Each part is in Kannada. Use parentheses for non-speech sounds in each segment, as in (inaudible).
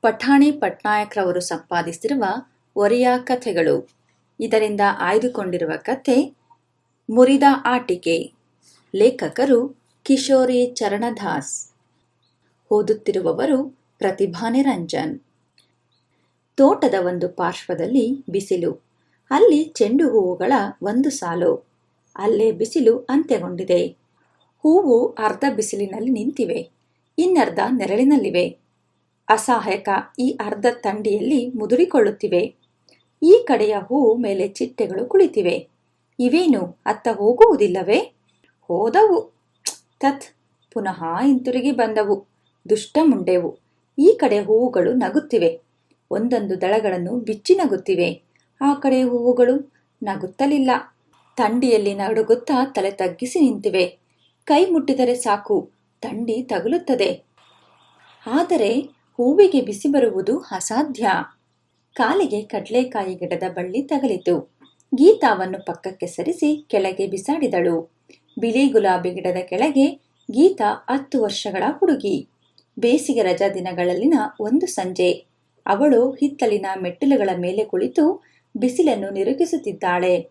ಪಠಾಣಿ ಪಟ್ನಾಯಕ್ರವರು ಸಂಪಾದಿಸಿರುವ ಒರಿಯಾ ಕಥೆಗಳು. ಇದರಿಂದ ಆಯ್ದುಕೊಂಡಿರುವ ಕಥೆ, ಮುರಿದ ಆಟಿಕೆ. ಲೇಖಕರು ಕಿಶೋರಿ ಚರಣದಾಸ್. ಓದುತ್ತಿರುವವರು ಪ್ರತಿಭಾ ನಿರಂಜನ್ ತೋಟದ ಒಂದು ಪಾರ್ಶ್ವದಲ್ಲಿ ಬಿಸಿಲು. ಅಲ್ಲಿ ಚೆಂಡು ಹೂವುಗಳ ಒಂದು ಸಾಲು. ಅಲ್ಲೇ ಬಿಸಿಲು ಅಂತ್ಯಗೊಂಡಿದೆ. ಹೂವು ಅರ್ಧ ಬಿಸಿಲಿನಲ್ಲಿ ನಿಂತಿವೆ. ಇನ್ನರ್ಧ ನೆರಳಿನಲ್ಲಿವೆ. ಅಸಹಾಯಕ ಈ ಅರ್ಧ ತಂಡಿಯಲ್ಲಿ ಮುದುರಿಕೊಳ್ಳುತ್ತಿವೆ. ಈ ಕಡೆಯ ಹೂವು ಮೇಲೆ ಚಿಟ್ಟೆಗಳು ಕುಳಿತಿವೆ. ಇವೇನು ಅತ್ತ ಹೋಗುವುದಿಲ್ಲವೇ? ಹೋದವು. ತತ್ ಪುನಃ ಹಿಂತಿರುಗಿ ಬಂದವು. ದುಷ್ಟ ಮುಂಡೆವು. ಈ ಕಡೆ ಹೂವುಗಳು ನಗುತ್ತಿವೆ. ಒಂದೊಂದು ದಳಗಳನ್ನು ಬಿಚ್ಚಿ ನಗುತ್ತಿವೆ. ಆ ಕಡೆ ಹೂವುಗಳು ನಗುತ್ತಲಿಲ್ಲ. ತಂಡಿಯಲ್ಲಿ ನಡುಗುತ್ತಾ ತಲೆ ತಗ್ಗಿಸಿ ನಿಂತಿವೆ. ಕೈ ಮುಟ್ಟಿದರೆ ಸಾಕು. ತಂಡಿ ತಗುಲುತ್ತದೆ. ಆದರೆ ಹೂವಿಗೆ ಬಿಸಿ ಬರುವುದು ಅಸಾಧ್ಯ. ಕಾಲಿಗೆ ಕಡಲೆಕಾಯಿ ಗಿಡದ ಬಳ್ಳಿ ತಗಲಿತು. ಗೀತಾವನ್ನು ಪಕ್ಕಕ್ಕೆ ಸರಿಸಿ ಕೆಳಗೆ ಬಿಸಾಡಿದಳು. ಬಿಳಿ ಗುಲಾಬಿ ಗಿಡದ ಕೆಳಗೆ ಗೀತಾ ಹತ್ತು ವರ್ಷಗಳ ಹುಡುಗಿ. ಬೇಸಿಗೆ ರಜಾ ದಿನಗಳಲ್ಲಿನ ಒಂದು ಸಂಜೆ. ಅವಳು ಹಿತ್ತಲಿನ ಮೆಟ್ಟಿಲುಗಳ ಮೇಲೆ ಕುಳಿತು ಬಿಸಿಲನ್ನು ನಿರುಗಿಸುತ್ತಿದ್ದಾಳೆ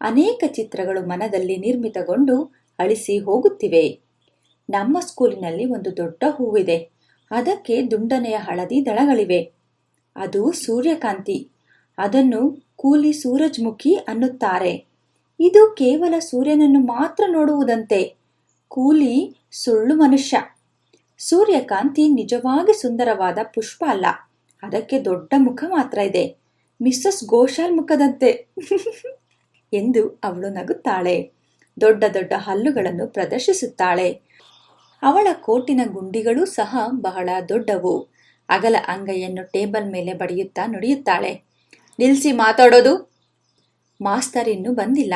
ಅನೇಕ ಚಿತ್ರಗಳು ಮನದಲ್ಲಿ ನಿರ್ಮಿತಗೊಂಡು ಅಳಿಸಿ ಹೋಗುತ್ತಿವೆ. ನಮ್ಮ ಸ್ಕೂಲಿನಲ್ಲಿ ಒಂದು ದೊಡ್ಡ ಹೂವಿದೆ. ಅದಕ್ಕೆ ದುಂಡನೆಯ ಹಳದಿ ದಳಗಳಿವೆ. ಅದು ಸೂರ್ಯಕಾಂತಿ. ಅದನ್ನು ಕೂಲಿ ಸೂರಜ್ಮುಖಿ ಅನ್ನುತ್ತಾರೆ. ಇದು ಕೇವಲ ಸೂರ್ಯನನ್ನು ಮಾತ್ರ ನೋಡುವುದಂತೆ. ಕೂಲಿ ಸುಳ್ಳು ಮನುಷ್ಯ. ಸೂರ್ಯಕಾಂತಿ ನಿಜವಾಗಿ ಸುಂದರವಾದ ಪುಷ್ಪ ಅಲ್ಲ. ಅದಕ್ಕೆ ದೊಡ್ಡ ಮುಖ ಮಾತ್ರ ಇದೆ. ಮಿಸ್ಸಸ್ ಗೋಶಾಲ್ ಮುಖದಂತೆ. (laughs) ಎಂದು ಅವಳು ನಗುತ್ತಾಳೆ. ದೊಡ್ಡ ದೊಡ್ಡ ಹಲ್ಲುಗಳನ್ನು ಪ್ರದರ್ಶಿಸುತ್ತಾಳೆ. ಅವಳ ಕೋಟಿನ ಗುಂಡಿಗಳೂ ಸಹ ಬಹಳ ದೊಡ್ಡವು. ಅಗಲ ಅಂಗೈಯನ್ನು ಟೇಬಲ್ ಮೇಲೆ ಬಡಿಯುತ್ತಾ ನುಡಿಯುತ್ತಾಳೆ. ನಿಲ್ಲಿಸಿ ಮಾತಾಡೋದು? ಮಾಸ್ತರ್ ಇನ್ನೂ ಬಂದಿಲ್ಲ.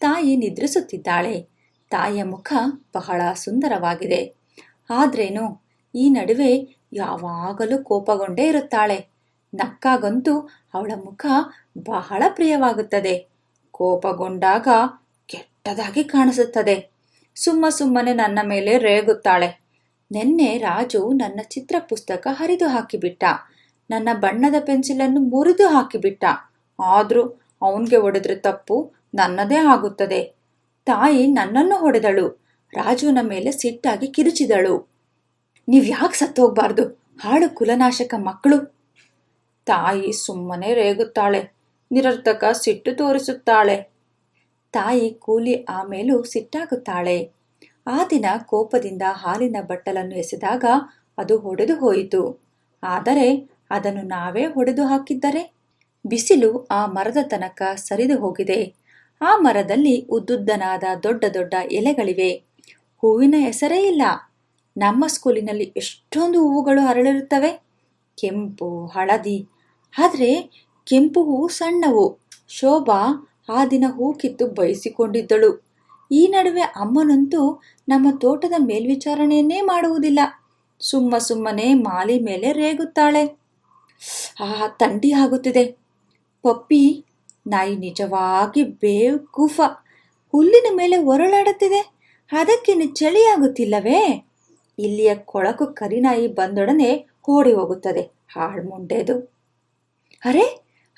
ತಾಯಿ ನಿದ್ರಿಸುತ್ತಿದ್ದಾಳೆ. ತಾಯಿಯ ಮುಖ ಬಹಳ ಸುಂದರವಾಗಿದೆ. ಆದ್ರೇನು, ಈ ನಡುವೆ ಯಾವಾಗಲೂ ಕೋಪಗೊಂಡೇ ಇರುತ್ತಾಳೆ. ನಕ್ಕಾಗಂತೂ ಅವಳ ಮುಖ ಬಹಳ ಪ್ರಿಯವಾಗುತ್ತದೆ. ಕೋಪಗೊಂಡಾಗ ಕೆಟ್ಟದಾಗಿ ಕಾಣಿಸುತ್ತದೆ. ಸುಮ್ಮ ಸುಮ್ಮನೆ ನನ್ನ ಮೇಲೆ ರೇಗುತ್ತಾಳೆ. ನಿನ್ನೆ ರಾಜು ನನ್ನ ಚಿತ್ರ ಪುಸ್ತಕ ಹರಿದು ಹಾಕಿಬಿಟ್ಟ. ನನ್ನ ಬಣ್ಣದ ಪೆನ್ಸಿಲನ್ನು ಮುರಿದು ಹಾಕಿಬಿಟ್ಟ. ಆದರೂ ಅವನಿಗೆ ಹೊಡೆದ್ರೆ ತಪ್ಪು, ನನ್ನದೇ ಆಗುತ್ತದೆ. ತಾಯಿ ನನ್ನನ್ನು ಹೊಡೆದಳು. ರಾಜುನ ಮೇಲೆ ಸಿಟ್ಟಾಗಿ ಕಿರುಚಿದಳು. ನೀವ್ ಯಾಕೆ ಸತ್ತೋಗ್ಬಾರ್ದು? ಹಾಳು ಕುಲನಾಶಕ ಮಕ್ಕಳು. ತಾಯಿ ಸುಮ್ಮನೆ ರೇಗುತ್ತಾಳೆ. ನಿರರ್ಥಕ ಸಿಟ್ಟು ತೋರಿಸುತ್ತಾಳೆ. ತಾಯಿ ಕೂಲಿ ಆಮೇಲೂ ಸಿಟ್ಟಾಗುತ್ತಾಳೆ. ಆ ದಿನ ಕೋಪದಿಂದ ಹಾಲಿನ ಬಟ್ಟಲನ್ನು ಎಸೆದಾಗ ಅದು ಹೊಡೆದು ಹೋಯಿತು. ಆದರೆ ಅದನ್ನು ನಾವೇ ಹೊಡೆದು ಹಾಕಿದ್ದರೆ? ಬಿಸಿಲು ಆ ಮರದ ತನಕ ಸರಿದು ಹೋಗಿದೆ. ಆ ಮರದಲ್ಲಿ ಉದ್ದುದ್ದನಾದ ದೊಡ್ಡ ದೊಡ್ಡ ಎಲೆಗಳಿವೆ. ಹೂವಿನ ಹೆಸರೇ ಇಲ್ಲ. ನಮ್ಮ ಸ್ಕೂಲಿನಲ್ಲಿ ಎಷ್ಟೊಂದು ಹೂವುಗಳು ಅರಳಿರುತ್ತವೆ. ಕೆಂಪು, ಹಳದಿ. ಆದರೆ ಕೆಂಪು ಹೂವು ಸಣ್ಣವು. ಶೋಭಾ ಆ ದಿನ ಹೂ ಕಿತ್ತು ಬಯಸಿಕೊಂಡಿದ್ದಳು. ಈ ನಡುವೆ ಅಮ್ಮನಂತೂ ನಮ್ಮ ತೋಟದ ಮೇಲ್ವಿಚಾರಣೆಯನ್ನೇ ಮಾಡುವುದಿಲ್ಲ. ಸುಮ್ಮ ಸುಮ್ಮನೆ ಮಾಲಿ ಮೇಲೆ ರೇಗುತ್ತಾಳೆ. ಆ, ತಂಡಿ ಆಗುತ್ತಿದೆ. ಪಪ್ಪಿ, ನಾಯಿ ನಿಜವಾಗಿ ಬೇಕೂಫ. ಹುಲ್ಲಿನ ಮೇಲೆ ಒರಳಾಡುತ್ತಿದೆ. ಅದಕ್ಕೇನು ಚಳಿಯಾಗುತ್ತಿಲ್ಲವೇ? ಇಲ್ಲಿಯ ಕೊಳಕು ಕರಿನಾಯಿ ಬಂದೊಡನೆ ಓಡಿ ಹೋಗುತ್ತದೆ. ಹಾಳ್ಮುಂಡೆದು. ಅರೆ,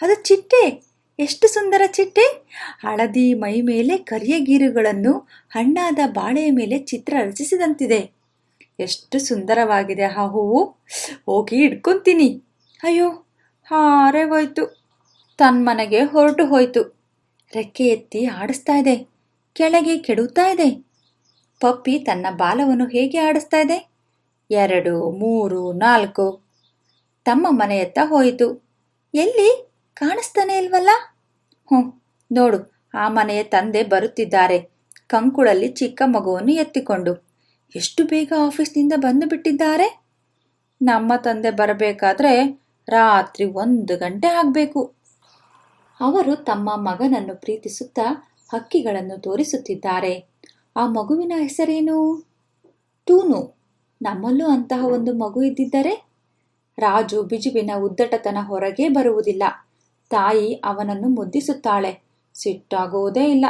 ಅದು ಚಿಟ್ಟೆ. ಎಷ್ಟು ಸುಂದರ ಚಿಟ್ಟೆ. ಹಳದಿ ಮೈ ಮೇಲೆ ಕರಿಯ ಗೀರುಗಳನ್ನು, ಹಣ್ಣಾದ ಬಾಳೆಯ ಮೇಲೆ ಚಿತ್ರ ರಚಿಸಿದಂತಿದೆ. ಎಷ್ಟು ಸುಂದರವಾಗಿದೆ ಆ ಹೂವು. ಹೋಗಿ ಇಟ್ಕೊಂತೀನಿ ಅಯ್ಯೋ ಹಾರೇ ಹೋಯ್ತು ತನ್ನ ಮನೆಗೆ ಹೊರಟು ಹೋಯ್ತು. ರೆಕ್ಕೆ ಎತ್ತಿ ಆಡಿಸ್ತಾ ಇದೆ. ಕೆಳಗೆ ಕೆಡುತ್ತಾ ಇದೆ. ಪಪ್ಪಿ ತನ್ನ ಬಾಲವನ್ನು ಹೇಗೆ ಆಡಿಸ್ತಾ ಇದೆ. ಎರಡು, ಮೂರು, ನಾಲ್ಕು. ತಮ್ಮ ಮನೆಯತ್ತ ಹೋಯಿತು. ಎಲ್ಲಿ? ಕಾಣಿಸ್ತಾನೆ ಇಲ್ವಲ್ಲ? ಹ್ಞೂ, ನೋಡು, ಆ ಮನೆಯ ತಂದೆ ಬರುತ್ತಿದ್ದಾರೆ. ಕಂಕುಳಲ್ಲಿ ಚಿಕ್ಕ ಮಗುವನ್ನು ಎತ್ತಿಕೊಂಡು. ಎಷ್ಟು ಬೇಗ ಆಫೀಸ್ನಿಂದ ಬಂದು ಬಿಟ್ಟಿದ್ದಾರೆ? ನಮ್ಮ ತಂದೆ ಬರಬೇಕಾದ್ರೆ ರಾತ್ರಿ ಒಂದು ಗಂಟೆ ಆಗಬೇಕು. ಅವರು ತಮ್ಮ ಮಗನನ್ನು ಪ್ರೀತಿಸುತ್ತಾ ಹಕ್ಕಿಗಳನ್ನು ತೋರಿಸುತ್ತಿದ್ದಾರೆ. ಆ ಮಗುವಿನ ಹೆಸರೇನು? ಟೂನು ನಮ್ಮಲ್ಲೂ ಅಂತಹ ಒಂದು ಮಗು ಇದ್ದಿದ್ದರೆ? ರಾಜು ಬಿಜುವಿನ ಉದ್ದಟತನ ಹೊರಗೆ ಬರುವುದಿಲ್ಲ. ತಾಯಿ ಅವನನ್ನು ಮುದ್ದಿಸುತ್ತಾಳೆ. ಸಿಟ್ಟಾಗುವುದೇ ಇಲ್ಲ.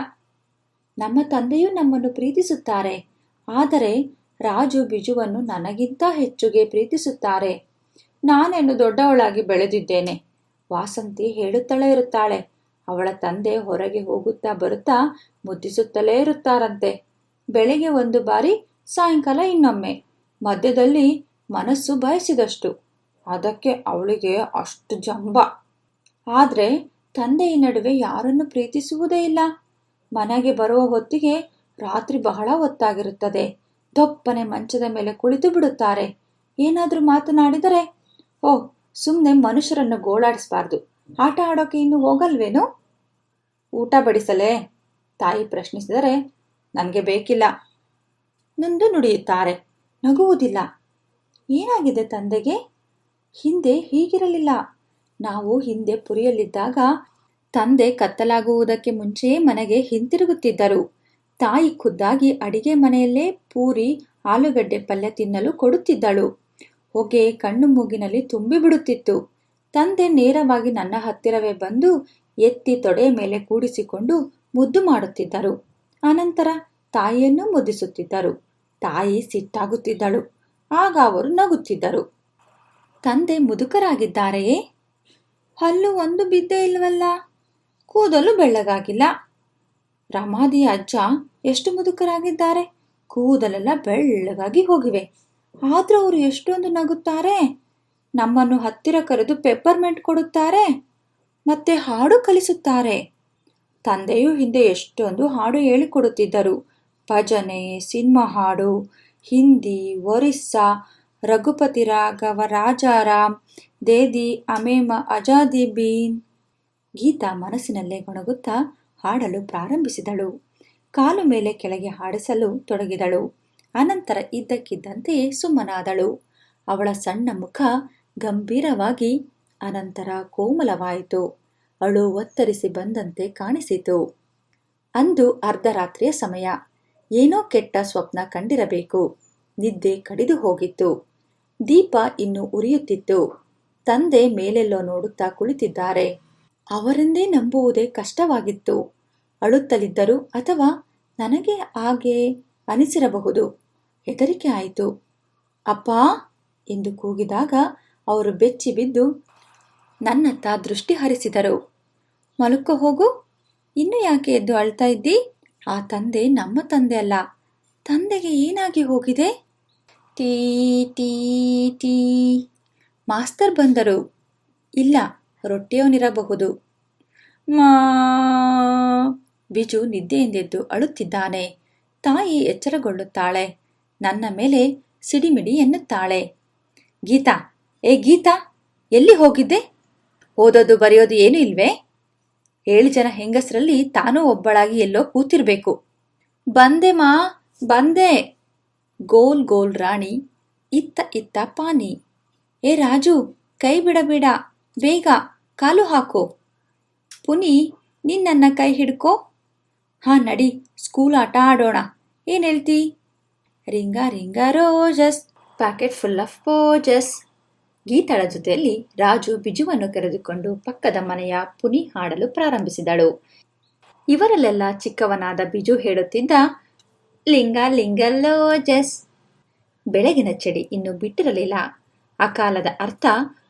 ನಮ್ಮ ತಂದೆಯೂ ನಮ್ಮನ್ನು ಪ್ರೀತಿಸುತ್ತಾರೆ. ಆದರೆ ರಾಜು ಬಿಜುವನ್ನು ನನಗಿಂತ ಹೆಚ್ಚುಗೆ ಪ್ರೀತಿಸುತ್ತಾರೆ. ನಾನೇನು ದೊಡ್ಡವಳಾಗಿ ಬೆಳೆದಿದ್ದೇನೆ. ವಾಸಂತಿ ಹೇಳುತ್ತಲೇ ಇರುತ್ತಾಳೆ. ಅವಳ ತಂದೆ ಹೊರಗೆ ಹೋಗುತ್ತಾ ಬರುತ್ತಾ ಮುದ್ದಿಸುತ್ತಲೇ ಇರುತ್ತಾರಂತೆ. ಬೆಳಿಗ್ಗೆ ಒಂದು ಬಾರಿ, ಸಾಯಂಕಾಲ ಇನ್ನೊಮ್ಮೆ. ಮಧ್ಯದಲ್ಲಿ ಮನಸ್ಸು ಬಯಸಿದಷ್ಟು. ಅದಕ್ಕೆ ಅವಳಿಗೆ ಅಷ್ಟು ಜಂಬ. ಆದರೆ ತಂದೆಯ ನಡುವೆ ಯಾರನ್ನು ಪ್ರೀತಿಸುವುದೇ ಇಲ್ಲ. ಮನೆಗೆ ಬರುವ ಹೊತ್ತಿಗೆ ರಾತ್ರಿ ಬಹಳ ಹೊತ್ತಾಗಿರುತ್ತದೆ. ದೊಪ್ಪನೆ ಮಂಚದ ಮೇಲೆ ಕುಳಿತು ಬಿಡುತ್ತಾರೆ. ಏನಾದರೂ ಮಾತನಾಡಿದರೆ ಓಹ್ ಸುಮ್ಮನೆ ಮನುಷ್ಯರನ್ನು ಗೋಳಾಡಿಸಬಾರ್ದು. ಆಟ ಆಡೋಕೆ ಇನ್ನು ಹೋಗಲ್ವೇನು? ಊಟ ಬಡಿಸಲೇ? ತಾಯಿ ಪ್ರಶ್ನಿಸಿದರೆ, ನನಗೆ ಬೇಕಿಲ್ಲ. ನಂದು ನುಡಿಯುತ್ತಾರೆ. ನಗುವುದಿಲ್ಲ. ಏನಾಗಿದೆ ತಂದೆಗೆ? ಹಿಂದೆ ಹೀಗಿರಲಿಲ್ಲ. ನಾವು ಹಿಂದೆ ಪುರಿಯಲ್ಲಿದ್ದಾಗ ತಂದೆ ಕತ್ತಲಾಗುವುದಕ್ಕೆ ಮುಂಚೆಯೇ ಮನೆಗೆ ಹಿಂತಿರುಗುತ್ತಿದ್ದರು. ತಾಯಿ ಖುದ್ದಾಗಿ ಅಡಿಗೆ ಮನೆಯಲ್ಲೇ ಪೂರಿ, ಆಲೂಗಡ್ಡೆ ಪಲ್ಯ ತಿನ್ನಲು ಕೊಡುತ್ತಿದ್ದಳು. ಹೊಗೆ ಕಣ್ಣು ಮೂಗಿನಲ್ಲಿ ತುಂಬಿಬಿಡುತ್ತಿತ್ತು. ತಂದೆ ನೇರವಾಗಿ ನನ್ನ ಹತ್ತಿರವೇ ಬಂದು ಎತ್ತಿ ತೊಡೆ ಮೇಲೆ ಕೂಡಿಸಿಕೊಂಡು ಮುದ್ದು ಮಾಡುತ್ತಿದ್ದರು. ಅನಂತರ ತಾಯಿಯನ್ನು ಮುದ್ದಿಸುತ್ತಿದ್ದರು. ತಾಯಿ ಸಿಟ್ಟಾಗುತ್ತಿದ್ದಳು. ಆಗ ಅವರು ನಗುತ್ತಿದ್ದರು. ತಂದೆ ಮುದುಕರಾಗಿದ್ದಾರೆಯೇ? ಹಲ್ಲು ಒಂದು ಬಿದ್ದೇ ಇಲ್ವಲ್ಲ? ಕೂದಲು ಬೆಳ್ಳಗಾಗಿಲ್ಲ. ರಮಾದಿಯ ಅಜ್ಜ ಎಷ್ಟು ಮುದುಕರಾಗಿದ್ದಾರೆ? ಕೂದಲೆಲ್ಲ ಬೆಳ್ಳಗಾಗಿ ಹೋಗಿವೆ. ಆದ್ರೂ ಅವರು ಎಷ್ಟೊಂದು ನಗುತ್ತಾರೆ? ನಮ್ಮನ್ನು ಹತ್ತಿರ ಕರೆದು ಪೆಪ್ಪರ್ಮೆಂಟ್ ಕೊಡುತ್ತಾರೆ? ಮತ್ತೆ ಹಾಡು ಕಲಿಸುತ್ತಾರೆ? ತಂದೆಯು ಹಿಂದೆ ಎಷ್ಟೊಂದು ಹಾಡು ಹೇಳಿಕೊಡುತ್ತಿದ್ದರು. ಭಜನೆ, ಸಿನಿಮಾ ಹಾಡು, ಹಿಂದಿ, ಒರಿಸ್ಸಾ ರಘುಪತಿ ರಾಘವ ರಾಜಾರಾಮ್ ದೇದಿ, ಅಮೇಮ, ಅಜಾದಿ ಬೀನ್ ಗೀತಾ ಮನಸ್ಸಿನಲ್ಲೇ ಗೊಣಗುತ್ತಾ ಹಾಡಲು ಪ್ರಾರಂಭಿಸಿದಳು. ಕಾಲು ಮೇಲೆ ಕೆಳಗೆ ಹಾಡಿಸಲು ತೊಡಗಿದಳು. ಅನಂತರ ಇದ್ದಕ್ಕಿದ್ದಂತೆಯೇ ಸುಮ್ಮನಾದಳು. ಅವಳ ಸಣ್ಣ ಮುಖ ಗಂಭೀರವಾಗಿ ಅನಂತರ ಕೋಮಲವಾಯಿತು. ಅಳು ಒತ್ತರಿಸಿ ಬಂದಂತೆ ಕಾಣಿಸಿತು. ಅಂದು ಅರ್ಧರಾತ್ರಿಯ ಸಮಯ. ಏನೋ ಕೆಟ್ಟ ಸ್ವಪ್ನ ಕಂಡಿರಬೇಕು. ನಿದ್ದೆ ಕಡಿದು ಹೋಗಿತ್ತು. ದೀಪ ಇನ್ನು ಉರಿಯುತ್ತಿತ್ತು. ತಂದೆ ಮೇಲೆಲ್ಲೋ ನೋಡುತ್ತಾ ಕುಳಿತಿದ್ದಾರೆ. ಅವರೆಂದೇ ನಂಬುವುದೇ ಕಷ್ಟವಾಗಿತ್ತು. ಅಳುತ್ತಲಿದ್ದರು ಅಥವಾ ನನಗೆ ಹಾಗೆ ಅನಿಸಿರಬಹುದು. ಹೆದರಿಕೆ ಆಯಿತು. ಅಪ್ಪ ಎಂದು ಕೂಗಿದಾಗ ಅವರು ಬೆಚ್ಚಿ ಬಿದ್ದು ನನ್ನತ್ತ ದೃಷ್ಟಿ ಹರಿಸಿದರು. ಮಲುಕ ಹೋಗು. ಇನ್ನು ಯಾಕೆ ಎದ್ದು ಅಳ್ತಾ ಇದ್ದಿ? ಆ ತಂದೆ ನಮ್ಮ ತಂದೆ ಅಲ್ಲ. ತಂದೆಗೆ ಏನಾಗಿ ಹೋಗಿದೆ? ಟೀ ಟೀ ಟೀ. ಮಾಸ್ತರ್ ಬಂದರು. ಇಲ್ಲ, ರೊಟ್ಟಿಯವನಿರಬಹುದು. ಮಾ. ಬಿಜು ನಿದ್ದೆಯಿಂದೆದ್ದು ಅಳುತ್ತಿದ್ದಾನೆ. ತಾಯಿ ಎಚ್ಚರಗೊಳ್ಳುತ್ತಾಳೆ. ನನ್ನ ಮೇಲೆ ಸಿಡಿಮಿಡಿ ಎನ್ನುತ್ತಾಳೆ. ಗೀತಾ, ಏ ಗೀತಾ, ಎಲ್ಲಿ ಹೋಗಿದ್ದೆ? ಓದೋದು ಬರೆಯೋದು ಏನೂ ಇಲ್ವೇ? ಏಳು ಜನ ಹೆಂಗಸರಲ್ಲಿ ತಾನೂ ಒಬ್ಬಳಾಗಿ ಎಲ್ಲೋ ಕೂತಿರ್ಬೇಕು. ಬಂದೆ ಮಾ, ಬಂದೆ. ಗೋಲ್ ಗೋಲ್ ರಾಣಿ, ಇತ್ತ ಇತ್ತ ಪಾನಿ. ಏ ರಾಜು, ಕೈ ಬಿಡಬೇಡ, ಬೇಗ ಕಾಲು ಹಾಕೋ. ಪುನಿ, ನಿನ್ನನ್ನ ಕೈ ಹಿಡ್ಕೋ. ಹಾ ನಡಿ, ಸ್ಕೂಲ್ ಆಟ ಆಡೋಣ. ಏನ್ ಹೇಳ್ತಿ? Ring a ring a roses, packet full of posies. ಗೀತಾಳ ಜೊತೆಯಲ್ಲಿ ರಾಜು ಬಿಜುವನ್ನು ಕರೆದುಕೊಂಡು ಪಕ್ಕದ ಮನೆಯ ಪುನಿ ಹಾಡಲು ಪ್ರಾರಂಭಿಸಿದಳು. ಇವರಲ್ಲೆಲ್ಲ ಚಿಕ್ಕವನಾದ ಬಿಜು ಹೇಳುತ್ತಿದ್ದ ಲಿಂಗ ಲಿಂಗಲ್ಲೋಜಸ್ ಬೆಳಗಿನ ಚಳಿ ಇನ್ನು ಬಿಟ್ಟಿರಲಿಲ್ಲ. ಅಕಾಲದ ಅರ್ಥ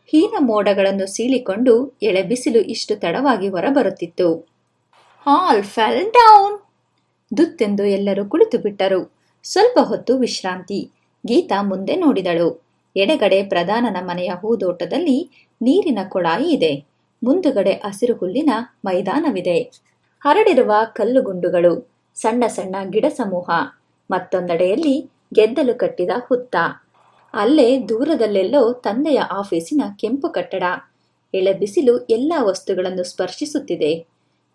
ಹೀನ ಮೋಡಗಳನ್ನು ಸೀಳಿಕೊಂಡು ಎಳೆಬಿಸಿಲು ಇಷ್ಟು ತಡವಾಗಿ ಹೊರಬರುತ್ತಿತ್ತು. ಹಾಲ್ ಫೆಲ್ ಡೌನ್. ದುತ್ತೆಂದು ಎಲ್ಲರೂ ಕುಳಿತು ಬಿಟ್ಟರು. ಸ್ವಲ್ಪ ಹೊತ್ತು ವಿಶ್ರಾಂತಿ. ಗೀತಾ ಮುಂದೆ ನೋಡಿದಳು. ಎಡಗಡೆ ಪ್ರಧಾನನ ಮನೆಯ ಹೂದೋಟದಲ್ಲಿ ನೀರಿನ ಕೊಳಾಯಿ ಇದೆ. ಮುಂದುಗಡೆ ಹಸಿರು ಹುಲ್ಲಿನ ಮೈದಾನವಿದೆ. ಹರಡಿರುವ ಕಲ್ಲುಗುಂಡುಗಳು. ಸಣ್ಣ ಸಣ್ಣ ಗಿಡ ಸಮೂಹ, ಮತ್ತೊಂದೆಡೆಯಲ್ಲಿ ಗೆದ್ದಲು ಕಟ್ಟಿದ ಹುತ್ತ. ಅಲ್ಲೇ ದೂರದಲ್ಲೆಲ್ಲೋ ತಂದೆಯ ಆಫೀಸಿನ ಕೆಂಪು ಕಟ್ಟಡ. ಎಳೆ ಬಿಸಿಲು ಎಲ್ಲ ವಸ್ತುಗಳನ್ನು ಸ್ಪರ್ಶಿಸುತ್ತಿದೆ.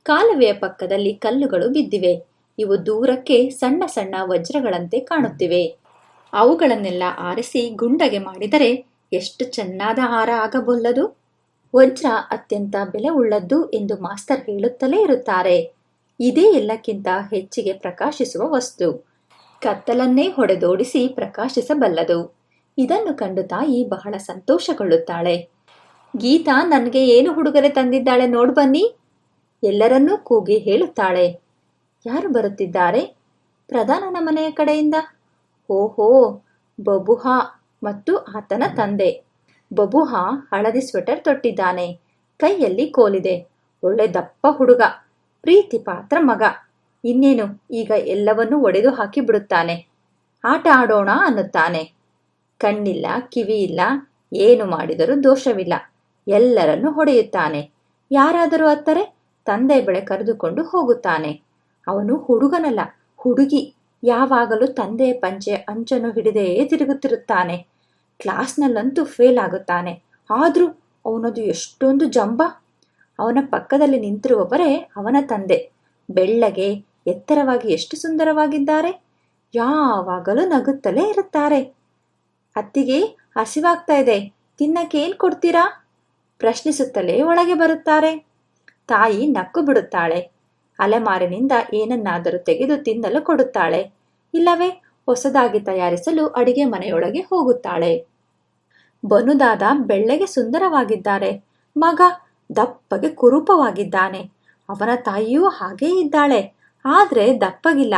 ಕಾಲುವೆಯ ಪಕ್ಕದಲ್ಲಿ ಕಲ್ಲುಗಳು ಬಿದ್ದಿವೆ. ಇವು ದೂರಕ್ಕೆ ಸಣ್ಣ ಸಣ್ಣ ವಜ್ರಗಳಂತೆ ಕಾಣುತ್ತಿವೆ. ಅವುಗಳನ್ನೆಲ್ಲ ಆರಿಸಿ ಗುಂಡಗೆ ಮಾಡಿದರೆ ಎಷ್ಟು ಚೆನ್ನಾದ ಹಾರ ಆಗಬಲ್ಲದು. ವಜ್ರ ಅತ್ಯಂತ ಬೆಲೆ ಉಳ್ಳದ್ದು ಎಂದು ಮಾಸ್ತರ್ ಹೇಳುತ್ತಲೇ ಇರುತ್ತಾರೆ. ಇದೇ ಎಲ್ಲಕ್ಕಿಂತ ಹೆಚ್ಚಿಗೆ ಪ್ರಕಾಶಿಸುವ ವಸ್ತು. ಕತ್ತಲನ್ನೇ ಹೊಡೆದೋಡಿಸಿ ಪ್ರಕಾಶಿಸಬಲ್ಲದು. ಇದನ್ನು ಕಂಡು ತಾಯಿ ಬಹಳ ಸಂತೋಷಗೊಳ್ಳುತ್ತಾಳೆ. ಗೀತಾ, ನನಗೆ ಏನು ಹುಡುಗರೆ ತಂದಿದ್ದಾಳೆ ನೋಡು ಬನ್ನಿ. ಎಲ್ಲರನ್ನೂ ಕೂಗಿ ಹೇಳುತ್ತಾಳೆ. ಯಾರು ಬರುತ್ತಿದ್ದಾರೆ? ಪ್ರಧಾನನ ಮನೆಯ ಕಡೆಯಿಂದ? ಓಹೋ, ಬಬುಹಾ ಮತ್ತು ಆತನ ತಂದೆ. ಬಬುಹಾ ಹಳದಿ ಸ್ವೆಟರ್ ತೊಟ್ಟಿದ್ದಾನೆ. ಕೈಯಲ್ಲಿ ಕೋಲಿದೆ. ಒಳ್ಳೆ ದಪ್ಪ ಹುಡುಗ. ಪ್ರೀತಿ ಪಾತ್ರ ಮಗ. ಇನ್ನೇನು? ಈಗ ಎಲ್ಲವನ್ನೂ ಒಡೆದು ಹಾಕಿ ಬಿಡುತ್ತಾನೆ. ಆಟ ಆಡೋಣ ಅನ್ನುತ್ತಾನೆ. ಕಣ್ಣಿಲ್ಲ ಕಿವಿ ಇಲ್ಲ ಏನು ಮಾಡಿದರೂ ದೋಷವಿಲ್ಲ. ಎಲ್ಲರನ್ನು ಹೊಡೆಯುತ್ತಾನೆ. ಯಾರಾದರೂ ಅತ್ತರೆ ತಂದೆ ಬೆಳೆ ಕರೆದುಕೊಂಡು ಹೋಗುತ್ತಾನೆ. ಅವನು ಹುಡುಗನಲ್ಲ, ಹುಡುಗಿ. ಯಾವಾಗಲೂ ತಂದೆಯ ಪಂಚೆ ಅಂಚನ್ನು ಹಿಡಿದೇ ತಿರುಗುತ್ತಿರುತ್ತಾನೆ. ಕ್ಲಾಸ್ನಲ್ಲಂತೂ ಫೇಲ್ ಆಗುತ್ತಾನೆ ಆದರೂ ಅವನದು ಎಷ್ಟೊಂದು ಜಂಬ. ಅವನ ಪಕ್ಕದಲ್ಲಿ ನಿಂತಿರುವವರೇ ಅವನ ತಂದೆ. ಬೆಳ್ಳಗೆ ಎತ್ತರವಾಗಿ ಎಷ್ಟು ಸುಂದರವಾಗಿದ್ದಾರೆ. ಯಾವಾಗಲೂ ನಗುತ್ತಲೇ ಇರುತ್ತಾರೆ. ಅತ್ತಿಗೆ ಹಸಿವಾಗ್ತಾ ಇದೆ. ತಿನ್ನಕ್ಕೆ ಏನ್ ಕೊಡ್ತೀರಾ? ಪ್ರಶ್ನಿಸುತ್ತಲೇ ಒಳಗೆ ಬರುತ್ತಾರೆ. ತಾಯಿ ನಕ್ಕು ಬಿಡುತ್ತಾಳೆ. ಅಲೆಮಾರಿನಿಂದ ಏನನ್ನಾದರೂ ತೆಗೆದು ತಿನ್ನಲು ಕೊಡುತ್ತಾಳೆ. ಇಲ್ಲವೇ, ಹೊಸದಾಗಿ ತಯಾರಿಸಲು ಅಡಿಗೆ ಮನೆಯೊಳಗೆ ಹೋಗುತ್ತಾಳೆ. ಬನುದಾದ ಬೆಳ್ಳಗೆ ಸುಂದರವಾಗಿದ್ದಾರೆ. ಮಗ ದಪ್ಪಗೆ ಕುರೂಪವಾಗಿದ್ದಾನೆ. ಅವನ ತಾಯಿಯೂ ಹಾಗೇ ಇದ್ದಾಳೆ. ಆದರೆ ದಪ್ಪಗಿಲ್ಲ.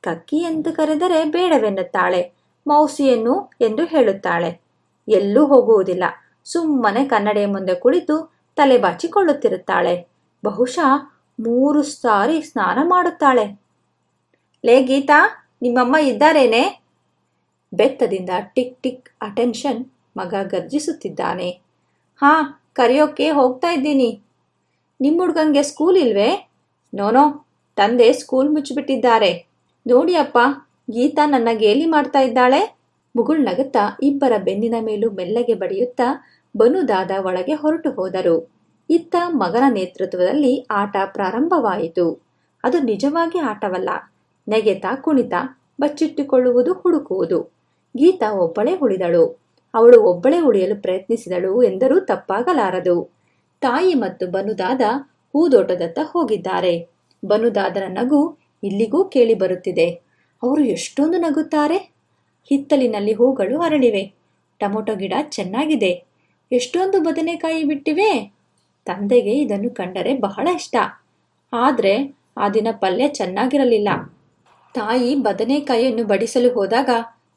ಕಕ್ಕಿ ಎಂದು ಕರೆದರೆ ಬೇಡವೆನ್ನುತ್ತಾಳೆ. ಮೌಸಿಯನ್ನು ಎಂದು ಹೇಳುತ್ತಾಳೆ. ಎಲ್ಲೂ ಹೋಗುವುದಿಲ್ಲ. ಸುಮ್ಮನೆ ಕನ್ನಡಿಯ ಮುಂದೆ ಕುಳಿತು ತಲೆ ಬಾಚಿಕೊಳ್ಳುತ್ತಿರುತ್ತಾಳೆ. ಬಹುಶಃ ಮೂರು ಸಾರಿ ಸ್ನಾನ ಮಾಡುತ್ತಾಳೆ. ಲೇ ಗೀತಾ, ನಿಮ್ಮಮ್ಮ ಇದ್ದಾರೇನೆ? ಬೆತ್ತದಿಂದ ಟಿಕ್ ಟಿಕ್ ಅಟೆನ್ಷನ್ ಮಗ ಗರ್ಜಿಸುತ್ತಿದ್ದಾನೆ. ಹಾ ಕರೆಯೋಕ್ಕೆ ಹೋಗ್ತಾ ಇದ್ದೀನಿ. ನಿಮ್ಮ ಹುಡುಗಂಗೆ ಸ್ಕೂಲ್ ಇಲ್ವೇ? ನೋನೋ ತಂದೆ ಸ್ಕೂಲ್ ಮುಚ್ಚಿಬಿಟ್ಟಿದ್ದಾರೆ. ನೋಡಿ ಅಪ್ಪ, ಗೀತಾ ನನ್ನ ಗೇಲಿ ಮಾಡ್ತಾ ಇದ್ದಾಳೆ. ಮುಗುಳ್ ನಗುತ್ತಾ ಇಬ್ಬರ ಬೆನ್ನಿನ ಮೇಲೂ ಮೆಲ್ಲಗೆ ಬಡಿಯುತ್ತಾ ಬನುದಾದ ಒಳಗೆ ಹೊರಟು ಹೋದರು. ಇತ್ತ ಮಗನ ನೇತೃತ್ವದಲ್ಲಿ ಆಟ ಪ್ರಾರಂಭವಾಯಿತು. ಅದು ನಿಜವಾಗಿ ಆಟವಲ್ಲ. ನೆಗೆತ ಕುಣಿತ ಬಚ್ಚಿಟ್ಟುಕೊಳ್ಳುವುದು ಹುಡುಕುವುದು. ಗೀತಾ ಒಬ್ಬಳೇ ಉಳಿದಳು. ಅವಳು ಒಬ್ಬಳೇ ಉಳಿಯಲು ಪ್ರಯತ್ನಿಸಿದಳು ಎಂದರೂ ತಪ್ಪಾಗಲಾರದು. ತಾಯಿ ಮತ್ತು ಬನುದಾದ ಹೂದೋಟದತ್ತ ಹೋಗಿದ್ದಾರೆ. ಬನುದಾದರ ನಗು ಇಲ್ಲಿಗೂ ಕೇಳಿ ಬರುತ್ತಿದೆ. ಅವರು ಎಷ್ಟೊಂದು ನಗುತ್ತಾರೆ? ಹಿತ್ತಲಿನಲ್ಲಿ ಹೂಗಳು ಅರಳಿವೆ. ಟೊಮೊಟೊ ಗಿಡ ಚೆನ್ನಾಗಿದೆ. ಎಷ್ಟೊಂದು ಬದನೆಕಾಯಿ ಬಿಟ್ಟಿವೆ? ತಂದೆಗೆ ಇದನ್ನು ಕಂಡರೆ ಬಹಳ ಇಷ್ಟ. ಆದರೆ ಆ ದಿನ ಪಲ್ಯ ಚೆನ್ನಾಗಿರಲಿಲ್ಲ. ತಾಯಿ ಬದನೆಕಾಯಿಯನ್ನು ಬಡಿಸಲು ಹೋದಾಗ,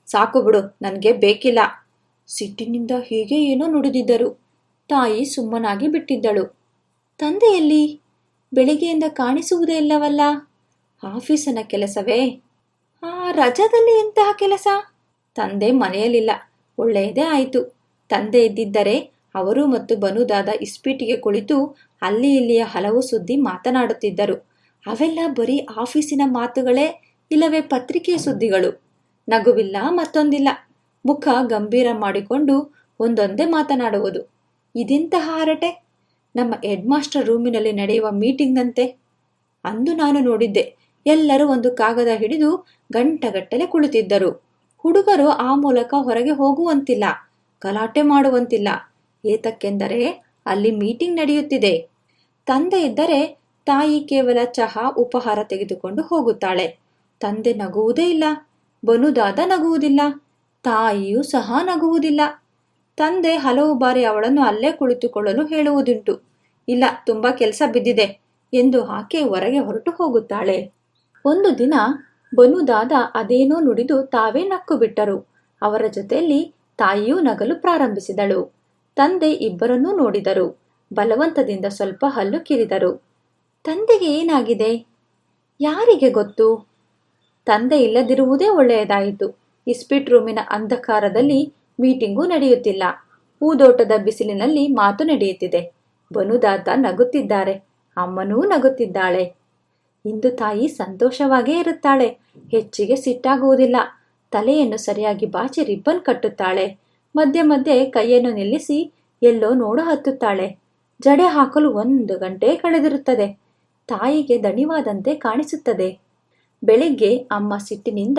ಸಾಕು ಬಿಡು, ನನಗೆ ಬೇಕಿಲ್ಲ. ಸಿಟ್ಟಿನಿಂದ ಹೀಗೆ ಏನೋ ನುಡಿದಿದ್ದರು. ತಾಯಿ ಸುಮ್ಮನಾಗಿ ಬಿಟ್ಟಿದ್ದಳು. ತಂದೆಯಲ್ಲಿ ಬೆಳಿಗ್ಗೆಯಿಂದ ಕಾಣಿಸುವುದೇ ಇಲ್ಲವಲ್ಲ? ಆಫೀಸನ ಕೆಲಸವೇ? ಆ ರಜಾದಲ್ಲಿ ಎಂತಹ ಕೆಲಸ? ತಂದೆ ಮನೆಯಲ್ಲಿಲ್ಲ. ಒಳ್ಳೆಯದೇ ಆಯಿತು. ತಂದೆ ಇದ್ದಿದ್ದರೆ ಅವರು ಮತ್ತು ಬನುದಾದ ಇಸ್ಪೀಟಿಗೆ ಕುಳಿತು ಅಲ್ಲಿ ಇಲ್ಲಿಯ ಹಲವು ಸುದ್ದಿ ಮಾತನಾಡುತ್ತಿದ್ದರು. ಅವೆಲ್ಲ ಬರೀ ಆಫೀಸಿನ ಮಾತುಗಳೇ ಇಲ್ಲವೇ ಪತ್ರಿಕೆಯ ಸುದ್ದಿಗಳು? ನಗುವಿಲ್ಲ ಮತ್ತೊಂದಿಲ್ಲ. ಮುಖ ಗಂಭೀರ ಮಾಡಿಕೊಂಡು ಒಂದೊಂದೇ ಮಾತನಾಡುವುದು. ಇದೆಂತಹ ಹರಟೆ? ನಮ್ಮ ಹೆಡ್ ಮಾಸ್ಟರ್ ರೂಮಿನಲ್ಲಿ ನಡೆಯುವ ಮೀಟಿಂಗ್ನಂತೆ. ಅಂದು ನಾನು ನೋಡಿದ್ದೆ, ಎಲ್ಲರೂ ಒಂದು ಕಾಗದ ಹಿಡಿದು ಗಂಟಗಟ್ಟಲೆ ಕುಳಿತಿದ್ದರು. ಹುಡುಗರು ಆ ಮೂಲಕ ಹೊರಗೆ ಹೋಗುವಂತಿಲ್ಲ, ಗಲಾಟೆ ಮಾಡುವಂತಿಲ್ಲ. ಏತಕ್ಕೆಂದರೆ ಅಲ್ಲಿ ಮೀಟಿಂಗ್ ನಡೆಯುತ್ತಿದೆ. ತಂದೆ ಇದ್ದರೆ ತಾಯಿ ಕೇವಲ ಚಹಾ ಉಪಹಾರ ತೆಗೆದುಕೊಂಡು ಹೋಗುತ್ತಾಳೆ. ತಂದೆ ನಗುವುದೇ ಇಲ್ಲ, ಬನುದಾದ ನಗುವುದಿಲ್ಲ. ತಾಯಿಯೂ ಸಹ ನಗುವುದಿಲ್ಲ. ತಂದೆ ಹಲವು ಬಾರಿ ಅವಳನ್ನು ಅಲ್ಲೇ ಕುಳಿತುಕೊಳ್ಳಲು ಹೇಳುವುದುಂಟು. ಇಲ್ಲ, ತುಂಬಾ ಕೆಲಸ ಬಿದ್ದಿದೆ ಎಂದು ಆಕೆ ಹೊರಗೆ ಹೊರಟು ಹೋಗುತ್ತಾಳೆ. ಒಂದು ದಿನ ಬನುದಾದ ಅದೇನೋ ನುಡಿದು ತಾವೇ ನಕ್ಕು ಬಿಟ್ಟರು. ಅವರ ಜೊತೆಯಲ್ಲಿ ತಾಯಿಯೂ ನಗಲು ಪ್ರಾರಂಭಿಸಿದಳು. ತಂದೆ ಇಬ್ಬರನ್ನೂ ನೋಡಿದರು. ಬಲವಂತದಿಂದ ಸ್ವಲ್ಪ ಹಲ್ಲು ಕಿರಿದರು. ತಂದೆಗೆ ಏನಾಗಿದೆ? ಯಾರಿಗೆ ಗೊತ್ತು? ತಂದೆ ಇಲ್ಲದಿರುವುದೇ ಒಳ್ಳೆಯದಾಯಿತು. ಇಸ್ಪಿಟ್ ರೂಮಿನ ಅಂಧಕಾರದಲ್ಲಿ ಮೀಟಿಂಗು ನಡೆಯುತ್ತಿಲ್ಲ. ಹೂದೋಟದ ಬಿಸಿಲಿನಲ್ಲಿ ಮಾತು ನಡೆಯುತ್ತಿದೆ. ಬನುದಾತ ನಗುತ್ತಿದ್ದಾರೆ. ಅಮ್ಮನೂ ನಗುತ್ತಿದ್ದಾಳೆ. ಇಂದು ತಾಯಿ ಸಂತೋಷವಾಗೇ ಇರುತ್ತಾಳೆ. ಹೆಚ್ಚಿಗೆ ಸಿಟ್ಟಾಗುವುದಿಲ್ಲ. ತಲೆಯನ್ನು ಸರಿಯಾಗಿ ಬಾಚಿ ರಿಬ್ಬನ್ ಕಟ್ಟುತ್ತಾಳೆ. ಮಧ್ಯೆ ಮಧ್ಯೆ ಕೈಯನ್ನು ನಿಲ್ಲಿಸಿ ಎಲ್ಲೋ ನೋಡ ಹತ್ತುತ್ತಾಳೆ. ಜಡೆ ಹಾಕಲು ಒಂದು ಗಂಟೆ ಕಳೆದಿರುತ್ತದೆ. ತಾಯಿಗೆ ದಣಿವಾದಂತೆ ಕಾಣಿಸುತ್ತದೆ. ಬೆಳಿಗ್ಗೆ ಅಮ್ಮ ಸಿಟ್ಟಿನಿಂದ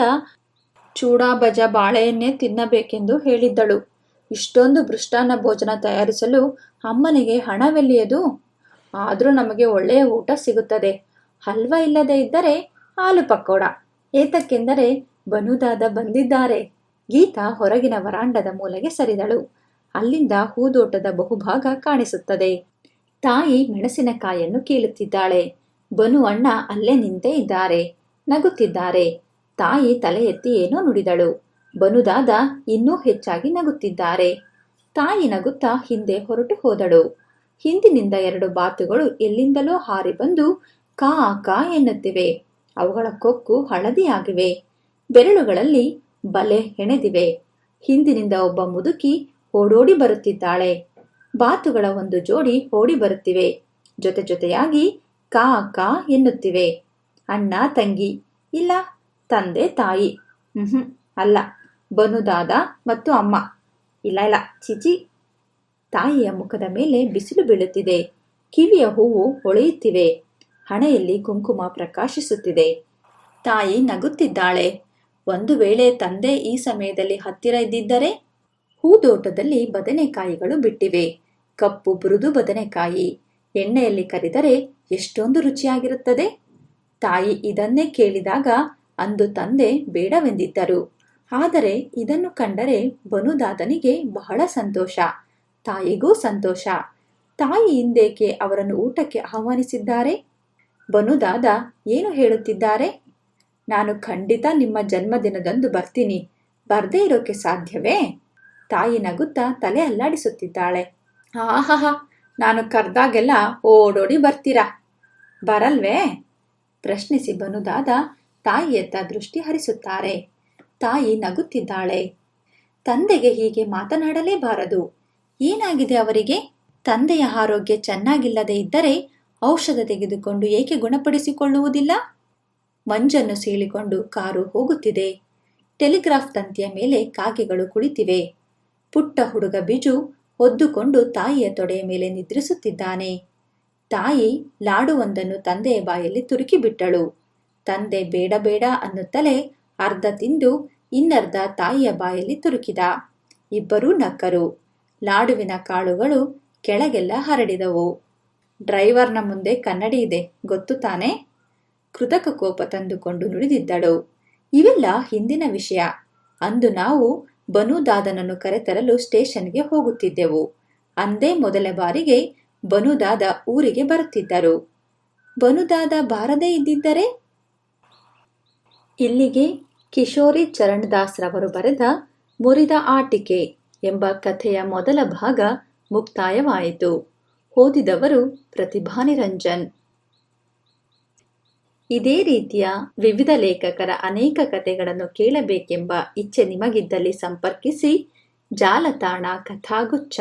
ಚೂಡಾ ಬಜ ಬಾಳೆಯನ್ನೇ ತಿನ್ನಬೇಕೆಂದು ಹೇಳಿದ್ದಳು. ಇಷ್ಟೊಂದು ಭೃಷ್ಟಾನ್ನ ಭೋಜನ ತಯಾರಿಸಲು ಅಮ್ಮನಿಗೆ ಹಣವೆಲ್ಲಿಯದು? ಆದರೂ ನಮಗೆ ಒಳ್ಳೆಯ ಊಟ ಸಿಗುತ್ತದೆ. ಹಲ್ವ ಇಲ್ಲದೆ ಇದ್ದರೆ ಹಾಲು ಪಕೋಡ. ಏತಕ್ಕೆಂದರೆ ಬನುದಾದ ಬಂದಿದ್ದಾರೆ. ಗೀತಾ ಹೊರಗಿನ ವರಾಂಡದ ಮೂಲೆಗೆ ಸರಿದಳು. ಅಲ್ಲಿಂದ ಹೂದೋಟದ ಬಹುಭಾಗ ಕಾಣಿಸುತ್ತದೆ. ತಾಯಿ ಮೆಣಸಿನಕಾಯನ್ನು ಕೀಳುತ್ತಿದ್ದಾಳೆ. ಬನು ಅಣ್ಣ ಅಲ್ಲೇ ನಿಂತೇ ಇದ್ದಾರೆ. ನಗುತ್ತಿದ್ದಾರೆ. ತಾಯಿ ತಲೆ ಎತ್ತಿ ಏನೋ ನುಡಿದಳು. ಬನುದಾದ ಇನ್ನೂ ಹೆಚ್ಚಾಗಿ ನಗುತ್ತಿದ್ದಾರೆ. ತಾಯಿ ನಗುತ್ತಾ ಹಿಂದೆ ಹೊರಟು ಹೋದಳು. ಹಿಂದಿನಿಂದ ಎರಡು ಬಾತುಗಳು ಎಲ್ಲಿಂದಲೋ ಹಾರಿ ಬಂದು ಕಾ ಕಾ ಎನ್ನುತ್ತಿವೆ. ಅವುಗಳ ಕೊಕ್ಕು ಹಳದಿಯಾಗಿವೆ. ಬೆರಳುಗಳಲ್ಲಿ ಬಲೆ ಹೆಣೆದಿವೆ. ಹಿಂದಿನಿಂದ ಒಬ್ಬ ಮುದುಕಿ ಓಡೋಡಿ ಬರುತ್ತಿದ್ದಾಳೆ. ಬಾತುಗಳ ಒಂದು ಜೋಡಿ ಓಡಿ ಬರುತ್ತಿವೆ. ಜೊತೆ ಜೊತೆಯಾಗಿ ಕಾ ಕಾ ಎನ್ನುತ್ತಿವೆ. ಅಣ್ಣ, ತಂಗಿ, ಇಲ್ಲ ತಂದೆ ತಾಯಿ. ಹ್ಞೂ ಅಲ್ಲ ಬನುದಾದ ಮತ್ತು ಅಮ್ಮ. ಇಲ್ಲ ಇಲ್ಲ. ಚಿಚಿ ತಾಯಿಯ ಮುಖದ ಮೇಲೆ ಬಿಸಿಲು ಬೀಳುತ್ತಿದೆ. ಕಿವಿಯ ಹೂವು ಹೊಳೆಯುತ್ತಿವೆ. ಹಣೆಯಲ್ಲಿ ಕುಂಕುಮ ಪ್ರಕಾಶಿಸುತ್ತಿದೆ. ತಾಯಿ ನಗುತ್ತಿದ್ದಾಳೆ. ಒಂದು ವೇಳೆ ತಂದೆ ಈ ಸಮಯದಲ್ಲಿ ಹತ್ತಿರ ಇದ್ದಿದ್ದರೆ ಹೂದೋಟದಲ್ಲಿ ಬದನೆಕಾಯಿಗಳು ಬಿಟ್ಟಿವೆ. ಕಪ್ಪು ಬುರುದು ಬದನೆಕಾಯಿ. ಎಣ್ಣೆಯಲ್ಲಿ ಕರಿದರೆ ಎಷ್ಟೊಂದು ರುಚಿಯಾಗಿರುತ್ತದೆ. ತಾಯಿ ಇದನ್ನೇ ಕೇಳಿದಾಗ ಅಂದು ತಂದೆ ಬೇಡವೆಂದಿದ್ದರು. ಆದರೆ ಇದನ್ನು ಕಂಡರೆ ಬನುದಾದನಿಗೆ ಬಹಳ ಸಂತೋಷ, ತಾಯಿಗೂ ಸಂತೋಷ. ತಾಯಿ ಹಿಂದೇಕೆ ಅವರನ್ನು ಊಟಕ್ಕೆ ಆಹ್ವಾನಿಸಿದ್ದಾರೆ? ಬನುದಾದ ಏನು ಹೇಳುತ್ತಿದ್ದಾರೆ? ನಾನು ಖಂಡಿತ ನಿಮ್ಮ ಜನ್ಮದಿನದಂದು ಬರ್ತೀನಿ. ಬರ್ದೇ ಇರೋಕೆ ಸಾಧ್ಯವೇ? ತಾಯಿ ನಗುತ್ತಾ ತಲೆ ಅಲ್ಲಾಡಿಸುತ್ತಿದ್ದಾಳೆ. ಆಹಾ ನಾನು ಕರೆದಾಗೆಲ್ಲ ಓಡೋಡಿ ಬರ್ತೀರಾ? ಬರಲ್ವೇ? ಪ್ರಶ್ನಿಸಿ ಬನುದಾದ ತಾಯಿಯತ್ತ ದೃಷ್ಟಿ ಹರಿಸುತ್ತಾರೆ. ತಾಯಿ ನಗುತ್ತಿದ್ದಾಳೆ. ತಂದೆಗೆ ಹೀಗೆ ಮಾತನಾಡಲೇಬಾರದು. ಏನಾಗಿದೆ ಅವರಿಗೆ? ತಂದೆಯ ಆರೋಗ್ಯ ಚೆನ್ನಾಗಿಲ್ಲದೆ ಇದ್ದರೆ ಔಷಧ ತೆಗೆದುಕೊಂಡು ಏಕೆ ಗುಣಪಡಿಸಿಕೊಳ್ಳುವುದಿಲ್ಲ? ಮಂಜನ್ನು ಸೀಳಿಕೊಂಡು ಕಾರು ಹೋಗುತ್ತಿದೆ. ಟೆಲಿಗ್ರಾಫ್ ತಂತಿಯ ಮೇಲೆ ಕಾಗೆಗಳು ಕುಳಿತಿವೆ. ಪುಟ್ಟ ಹುಡುಗ ಬಿಜು ಒದ್ದುಕೊಂಡು ತಾಯಿಯ ತೊಡೆಯ ಮೇಲೆ ನಿದ್ರಿಸುತ್ತಿದ್ದಾನೆ. ತಾಯಿ ಲಾಡುವೊಂದನ್ನು ತಂದೆಯ ಬಾಯಲ್ಲಿ ತುರುಕಿಬಿಟ್ಟಳು. ತಂದೆ ಬೇಡ ಬೇಡ ಅನ್ನುತ್ತಲೇ ಅರ್ಧ ತಿಂದು ಇನ್ನರ್ಧ ತಾಯಿಯ ಬಾಯಲ್ಲಿ ತುರುಕಿದ. ಇಬ್ಬರೂ ನಕ್ಕರು. ಲಾಡುವಿನ ಕಾಳುಗಳು ಕೆಳಗೆಲ್ಲ ಹರಡಿದವು. ಡ್ರೈವರ್ನ ಮುಂದೆ ಕನ್ನಡಿ ಇದೆ, ಗೊತ್ತು ತಾನೆ? ಕೃತಕ ಕೋಪ ತಂದುಕೊಂಡು ನುಡಿದಿದ್ದಳು. ಇವೆಲ್ಲ ಹಿಂದಿನ ವಿಷಯ. ಅಂದು ನಾವು ಬನುದಾದನನ್ನು ಕರೆತರಲು ಸ್ಟೇಷನ್ಗೆ ಹೋಗುತ್ತಿದ್ದೆವು. ಅಂದೇ ಮೊದಲ ಬಾರಿಗೆ ಬನುದಾದ ಊರಿಗೆ ಬರುತ್ತಿದ್ದರು. ಬನುದಾದ ಬಾರದೇ ಇದ್ದಿದ್ದರೆ? ಇಲ್ಲಿಗೆ ಕಿಶೋರಿ ಚರಣದಾಸ್ರವರು ಬರೆದ ಮುರಿದ ಆಟಿಕೆ ಎಂಬ ಕಥೆಯ ಮೊದಲ ಭಾಗ ಮುಕ್ತಾಯವಾಯಿತು. ಓದಿದವರು ಪ್ರತಿಭಾನಿರಂಜನ್ ಇದೇ ರೀತಿಯ ವಿವಿಧ ಲೇಖಕರ ಅನೇಕ ಕಥೆಗಳನ್ನು ಕೇಳಬೇಕೆಂಬ ಇಚ್ಛೆ ನಿಮಗಿದ್ದಲ್ಲಿ ಸಂಪರ್ಕಿಸಿ ಜಾಲತಾಣ ಕಥಾಗುಚ್ಛ.